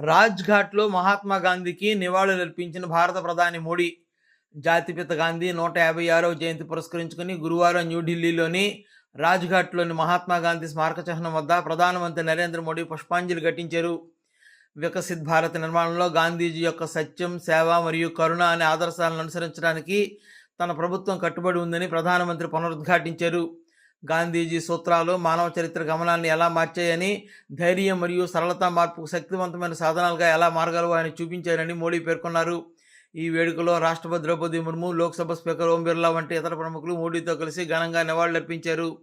రాజ్ఘాట్లో మహాత్మా గాంధీకి నివాళులర్పించిన భారత ప్రధాని మోడీ జాతిపిత గాంధీ నూట యాభై ఆరవ జయంతి పురస్కరించుకుని గురువారం న్యూఢిల్లీలోని రాజ్ఘాట్లోని మహాత్మా గాంధీ స్మారక చిహ్నం వద్ద ప్రధానమంత్రి నరేంద్ర మోడీ పుష్పాంజలి ఘటించారు. వికసిత్ భారత్ నిర్మాణంలో గాంధీజీ యొక్క సత్యం సేవ మరియు కరుణ అనే ఆదర్శాలను అనుసరించడానికి తన ప్రభుత్వం కట్టుబడి ఉందని ప్రధానమంత్రి పునరుద్ఘాటించారు. గాంధీజీ సూత్రాలు మానవ చరిత్ర గమనాన్ని ఎలా మార్చాయని ధైర్యం మరియు సరళత మార్పుకు శక్తివంతమైన సాధనాలుగా ఎలా మార్గాలు ఆయన చూపించారని మోడీ పేర్కొన్నారు. ఈ వేడుకలో రాష్ట్రపతి ద్రౌపది ముర్ము లోక్సభ స్పీకర్ ఓం బిర్లా వంటి ఇతర ప్రముఖులు మోడీతో కలిసి ఘనంగా నివాళులర్పించారు.